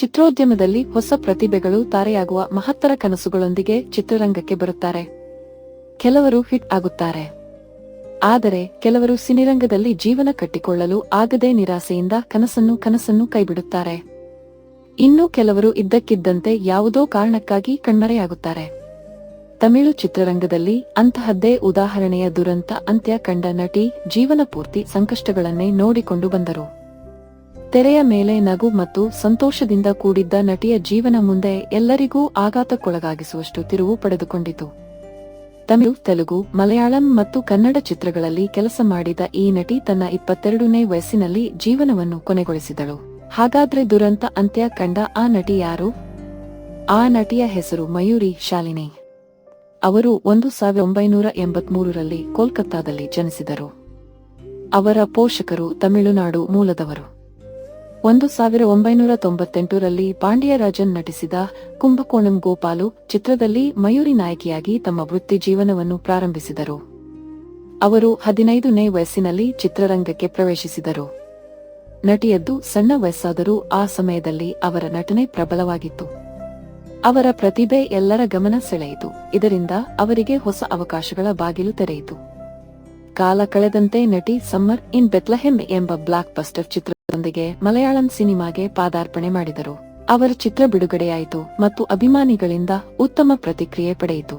ಚಿತ್ರೋದ್ಯಮದಲ್ಲಿ ಹೊಸ ಪ್ರತಿಭೆಗಳು ತಾರೆಯಾಗುವ ಮಹತ್ತರ ಕನಸುಗಳೊಂದಿಗೆ ಚಿತ್ರರಂಗಕ್ಕೆ ಬರುತ್ತಾರೆ. ಕೆಲವರು ಹಿಟ್ ಆಗುತ್ತಾರೆ. ಆದರೆ ಕೆಲವರು ಸಿನಿರಂಗದಲ್ಲಿ ಜೀವನ ಕಟ್ಟಿಕೊಳ್ಳಲು ಆಗದೆ ನಿರಾಸೆಯಿಂದ ಕನಸನ್ನು ಕನಸನ್ನು ಕೈಬಿಡುತ್ತಾರೆ. ಇನ್ನು ಕೆಲವರು ಇದ್ದಕ್ಕಿದ್ದಂತೆ ಯಾವುದೋ ಕಾರಣಕ್ಕಾಗಿ ಕಣ್ಮರೆಯಾಗುತ್ತಾರೆ ತಮಿಳು ಚಿತ್ರರಂಗದಲ್ಲಿ ಅಂತಹದ್ದೇ ಉದಾಹರಣೆಯ ದುರಂತ ಅಂತ್ಯ ಕಂಡ ನಟಿ ಜೀವನ ಪೂರ್ತಿ ಸಂಕಷ್ಟಗಳನ್ನೇ ನೋಡಿಕೊಂಡು ಬಂದರು. ತೆರೆಯ ಮೇಲೆ ನಗು ಮತ್ತು ಸಂತೋಷದಿಂದ ಕೂಡಿದ್ದ ನಟಿಯ ಜೀವನ ಮುಂದೆ ಎಲ್ಲರಿಗೂ ಆಘಾತಕ್ಕೊಳಗಾಗಿಸುವಷ್ಟು ತಿರುವು ಪಡೆದುಕೊಂಡಿತು. ತಮಿಳು, ತೆಲುಗು, ಮಲಯಾಳಂ ಮತ್ತು ಕನ್ನಡ ಚಿತ್ರಗಳಲ್ಲಿ ಕೆಲಸ ಮಾಡಿದ ಈ ನಟಿ ತನ್ನ ಇಪ್ಪತ್ತೆರಡನೇ ವಯಸ್ಸಿನಲ್ಲಿ ಜೀವನವನ್ನು ಕೊನೆಗೊಳಿಸಿದಳು. ಹಾಗಾದ್ರೆ ದುರಂತ ಅಂತ್ಯ ಕಂಡ ಆ ನಟಿ ಯಾರು? ಆ ನಟಿಯ ಹೆಸರು ಮಯೂರಿ ಶಾಲಿನಿ. ಅವರು ಒಂದು ಸಾವಿರದ ಒಂಬೈನೂರ ಎಂಬತ್ಮೂರರಲ್ಲಿ ಕೋಲ್ಕತ್ತಾದಲ್ಲಿ ಜನಿಸಿದರು. ಅವರ ಪೋಷಕರು ತಮಿಳುನಾಡು ಮೂಲದವರು. ಒಂದು ಸಾವಿರ ಒಂಬೈನೂರ ತೊಂಬತ್ತೆಂಟರಲ್ಲಿ ಪಾಂಡ್ಯರಾಜನ್ ನಟಿಸಿದ ಕುಂಭಕೋಣಂ ಗೋಪಾಲು ಚಿತ್ರದಲ್ಲಿ ಮಯೂರಿ ನಾಯಕಿಯಾಗಿ ತಮ್ಮ ವೃತ್ತಿ ಜೀವನವನ್ನು ಪ್ರಾರಂಭಿಸಿದರು. ಅವರು ಹದಿನೈದನೇ ವಯಸ್ಸಿನಲ್ಲಿ ಚಿತ್ರರಂಗಕ್ಕೆ ಪ್ರವೇಶಿಸಿದರು. ನಟಿಯದ್ದು ಸಣ್ಣ ವಯಸ್ಸಾದರೂ ಆ ಸಮಯದಲ್ಲಿ ಅವರ ನಟನೆ ಪ್ರಬಲವಾಗಿತ್ತು. ಅವರ ಪ್ರತಿಭೆ ಎಲ್ಲರ ಗಮನ ಸೆಳೆಯಿತು. ಇದರಿಂದ ಅವರಿಗೆ ಹೊಸ ಅವಕಾಶಗಳ ಬಾಗಿಲು ತೆರೆಯಿತು. ಕಾಲ ಕಳೆದಂತೆ ನಟಿ ಸಮ್ಮರ್ ಇನ್ ಬೆತ್ಲಹೆಮ್ ಎಂಬ ಬ್ಲಾಕ್ ಬಸ್ಟರ್ ಚಿತ್ರದೊಂದಿಗೆ ಮಲಯಾಳಂ ಸಿನಿಮಾಗೆ ಪಾದಾರ್ಪಣೆ ಮಾಡಿದರು. ಅವರ ಚಿತ್ರ ಬಿಡುಗಡೆಯಾಯಿತು ಮತ್ತು ಅಭಿಮಾನಿಗಳಿಂದ ಉತ್ತಮ ಪ್ರತಿಕ್ರಿಯೆ ಪಡೆಯಿತು.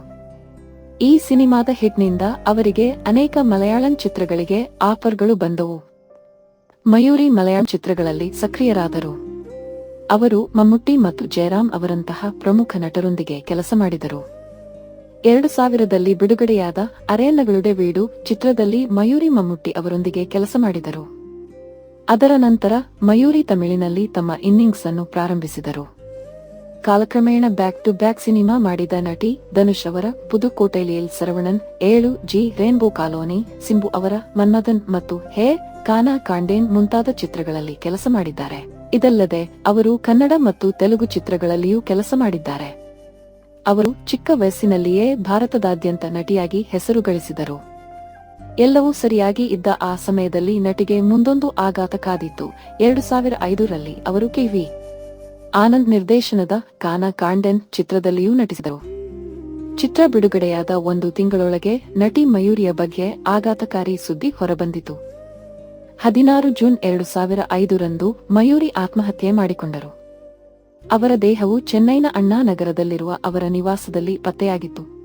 ಈ ಸಿನಿಮಾದ ಹಿಟ್ನಿಂದ ಅವರಿಗೆ ಅನೇಕ ಮಲಯಾಳಂ ಚಿತ್ರಗಳಿಗೆ ಆಫರ್ಗಳು ಬಂದವು. ಮಯೂರಿ ಮಲಯಾಳಂ ಚಿತ್ರಗಳಲ್ಲಿ ಸಕ್ರಿಯರಾದರು. ಅವರು ಮಮ್ಮುಟ್ಟಿ ಮತ್ತು ಜಯರಾಮ್ ಅವರಂತಹ ಪ್ರಮುಖ ನಟರೊಂದಿಗೆ ಕೆಲಸ ಮಾಡಿದರು. ಎರಡು ಸಾವಿರದಲ್ಲಿ ಬಿಡುಗಡೆಯಾದ ಅರೆಯನ್ನಗಳುಡೆ ವೀಡು ಚಿತ್ರದಲ್ಲಿ ಮಯೂರಿ ಮಮ್ಮುಟ್ಟಿ ಅವರೊಂದಿಗೆ ಕೆಲಸ ಮಾಡಿದರು. ಅದರ ನಂತರ ಮಯೂರಿ ತಮಿಳಿನಲ್ಲಿ ತಮ್ಮ ಇನ್ನಿಂಗ್ಸ್ ಅನ್ನು ಪ್ರಾರಂಭಿಸಿದರು. ಕಾಲಕ್ರಮೇಣ ಬ್ಯಾಕ್ ಟು ಬ್ಯಾಕ್ ಸಿನಿಮಾ ಮಾಡಿದ ನಟಿ ಧನುಷ್ ಅವರ ಪುದುಕೋಟೆಲಿಯಲ್ ಸರವಣನ್, ಏಳು, ಜಿ, ರೇನ್ಬೋ ಕಾಲೋನಿ, ಸಿಂಬು ಅವರ ಮನ್ಮದನ್ ಮತ್ತು ಹೇ, ಕಾನಾ ಕಾಂಡೇನ್ ಮುಂತಾದ ಚಿತ್ರಗಳಲ್ಲಿ ಕೆಲಸ ಮಾಡಿದ್ದಾರೆ. ಇದಲ್ಲದೆ ಅವರು ಕನ್ನಡ ಮತ್ತು ತೆಲುಗು ಚಿತ್ರಗಳಲ್ಲಿಯೂ ಕೆಲಸ ಮಾಡಿದ್ದಾರೆ. ಅವರು ಚಿಕ್ಕ ವಯಸ್ಸಿನಲ್ಲಿಯೇ ಭಾರತದಾದ್ಯಂತ ನಟಿಯಾಗಿ ಹೆಸರು ಗಳಿಸಿದರು ಎಲ್ಲವೂ ಸರಿಯಾಗಿ ಇದ್ದ ಆ ಸಮಯದಲ್ಲಿ ನಟಿಗೆ ಮುಂದೊಂದು ಆಘಾತ ಕಾದಿತ್ತು. ಎರಡು ಸಾವಿರ ಐದರಲ್ಲಿ ಅವರು ಕೆವಿ ಆನಂದ್ ನಿರ್ದೇಶನದ ಕಾನಾ ಕಾಂಡೆನ್ ಚಿತ್ರದಲ್ಲಿಯೂ ನಟಿಸಿದರು. ಚಿತ್ರ ಬಿಡುಗಡೆಯಾದ ಒಂದು ತಿಂಗಳೊಳಗೆ ನಟಿ ಮಯೂರಿಯ ಬಗ್ಗೆ ಆಘಾತಕಾರಿ ಸುದ್ದಿ ಹೊರಬಂದಿತು. ಹದಿನಾರು ಜೂನ್ ಎರಡು ಸಾವಿರ ಐದರಂದು ಮಯೂರಿ ಆತ್ಮಹತ್ಯೆ ಮಾಡಿಕೊಂಡರು. ಅವರ ದೇಹವು ಚೆನ್ನೈನ ಅಣ್ಣಾ ನಗರದಲ್ಲಿರುವ ಅವರ ನಿವಾಸದಲ್ಲಿ ಪತ್ತೆಯಾಗಿತ್ತು.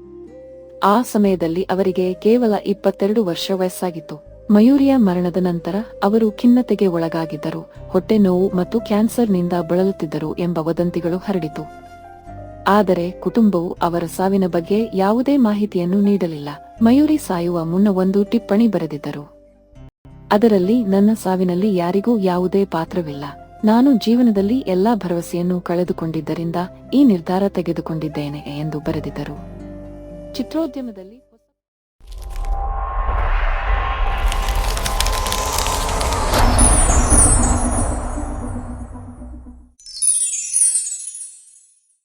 ಆ ಸಮಯದಲ್ಲಿ ಅವರಿಗೆ ಕೇವಲ ಇಪ್ಪತ್ತೆರಡು ವರ್ಷ ವಯಸ್ಸಾಗಿತ್ತು. ಮಯೂರಿಯ ಮರಣದ ನಂತರ ಅವರು ಖಿನ್ನತೆಗೆ ಒಳಗಾಗಿದ್ದರು, ಹೊಟ್ಟೆ ನೋವು ಮತ್ತು ಕ್ಯಾನ್ಸರ್ನಿಂದ ಬಳಲುತ್ತಿದ್ದರು ಎಂಬ ವದಂತಿಗಳು ಹರಡಿತು. ಆದರೆ ಕುಟುಂಬವು ಅವರ ಸಾವಿನ ಬಗ್ಗೆ ಯಾವುದೇ ಮಾಹಿತಿಯನ್ನು ನೀಡಲಿಲ್ಲ. ಮಯೂರಿ ಸಾಯುವ ಮುನ್ನ ಒಂದು ಟಿಪ್ಪಣಿ ಬರೆದಿದ್ದರು. ಅದರಲ್ಲಿ, ನನ್ನ ಸಾವಿನಲ್ಲಿ ಯಾರಿಗೂ ಯಾವುದೇ ಪಾತ್ರವಿಲ್ಲ. ನಾನು ಜೀವನದಲ್ಲಿ ಎಲ್ಲಾ ಭರವಸೆಯನ್ನು ಕಳೆದುಕೊಂಡಿದ್ದರಿಂದ ಈ ನಿರ್ಧಾರ ತೆಗೆದುಕೊಂಡಿದ್ದೇನೆ ಎಂದು ಬರೆದಿದ್ದರು. ಚಿತ್ರೋದ್ಯಮದಲ್ಲಿ